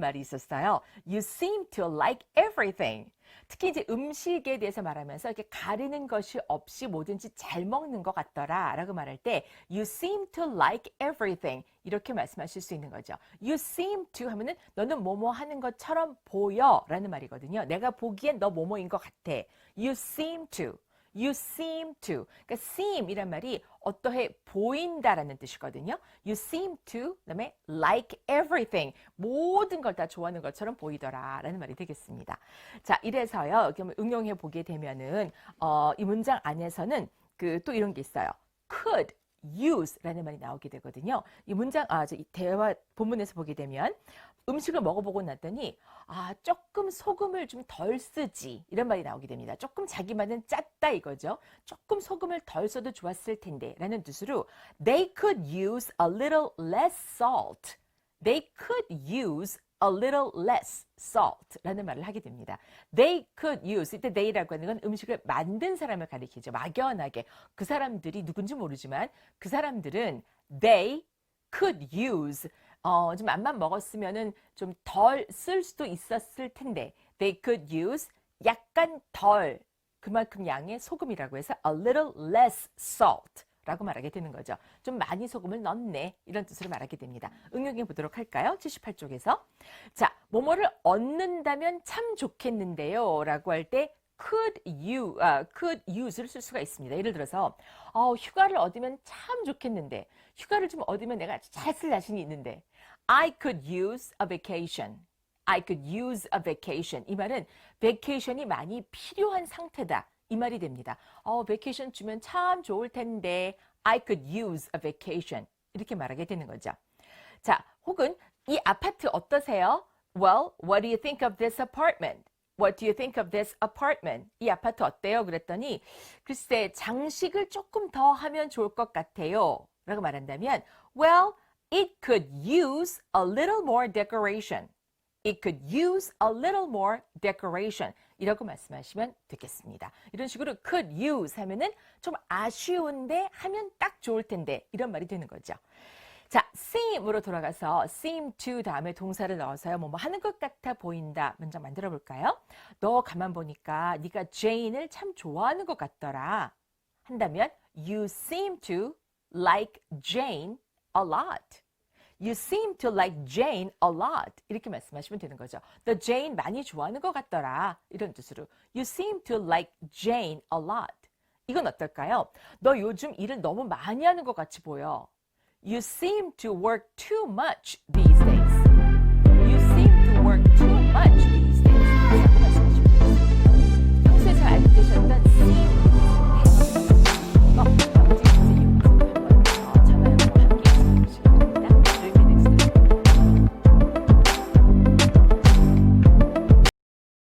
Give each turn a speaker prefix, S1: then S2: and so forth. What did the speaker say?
S1: 말이 있었어요. You seem to like everything. 특히 이제 음식에 대해서 말하면서 이렇게 가리는 것이 없이 뭐든지 잘 먹는 것 같더라 라고 말할 때 You seem to like everything 이렇게 말씀하실 수 있는 거죠. You seem to 하면은 너는 뭐뭐 하는 것처럼 보여 라는 말이거든요. 내가 보기엔 너 뭐뭐인 것 같아. You seem to. You seem to. 그러니까 seem 이란 말이 어떠해 보인다라는 뜻이거든요. You seem to 그다음에 like everything. 모든 걸 다 좋아하는 것처럼 보이더라라는 말이 되겠습니다. 자, 이래서요. 응용해 보게 되면은 어, 이 문장 안에서는 그 또 이런 게 있어요. could use라는 말이 나오게 되거든요. 이 문장 아, 저이 대화 본문에서 보게 되면 음식을 먹어보고 났더니 아 조금 소금을 좀 덜 쓰지 이런 말이 나오게 됩니다. 조금 자기만은 짰다 이거죠. 조금 소금을 덜 써도 좋았을 텐데 라는 뜻으로 they could use a little less salt. They could use a little less salt라는 말을 하게 됩니다. They could use 이때 they라고 하는 건 음식을 만든 사람을 가리키죠. 막연하게 그 사람들이 누군지 모르지만 그 사람들은 they could use 어, 좀 맘만 먹었으면은 좀 덜 쓸 수도 있었을 텐데 they could use 약간 덜 그만큼 양의 소금이라고 해서 a little less salt 라고 말하게 되는 거죠. 좀 많이 소금을 넣네. 이런 뜻으로 말하게 됩니다. 응용해 보도록 할까요? 78쪽에서. 자, 뭐뭐를 얻는다면 참 좋겠는데요. 라고 할 때 could you, 아, could use를 쓸 수가 있습니다. 예를 들어서, 어, 휴가를 얻으면 참 좋겠는데, 휴가를 좀 얻으면 내가 잘 쓸 자신이 있는데, I could use a vacation. I could use a vacation. 이 말은 vacation이 많이 필요한 상태다. 이 말이 됩니다. 어, vacation 주면 참 좋을 텐데 I could use a vacation. 이렇게 말하게 되는 거죠. 자, 혹은 이 아파트 어떠세요? Well, what do you think of this apartment? What do you think of this apartment? 이 아파트 어때요? 그랬더니 글쎄 장식을 조금 더 하면 좋을 것 같아요. 라고 말한다면 Well, it could use a little more decoration. It could use a little more decoration. 이라고 말씀하시면 되겠습니다. 이런 식으로 could use 하면은 좀 아쉬운데 하면 딱 좋을 텐데 이런 말이 되는 거죠. 자, seem으로 돌아가서 seem to 다음에 동사를 넣어서요. 뭐, 뭐 하는 것 같아 보인다. 문장 만들어 볼까요? 너 가만 보니까 네가 Jane을 참 좋아하는 것 같더라. 한다면 you seem to like Jane a lot. You seem to like Jane a lot. 이렇게 말씀하시면 되는 거죠. 너 Jane 많이 좋아하는 것 같더라. 이런 뜻으로. You seem to like Jane a lot. 이건 어떨까요? 너 요즘 일을 너무 많이 하는 것 같이 보여. You seem to work too much these days.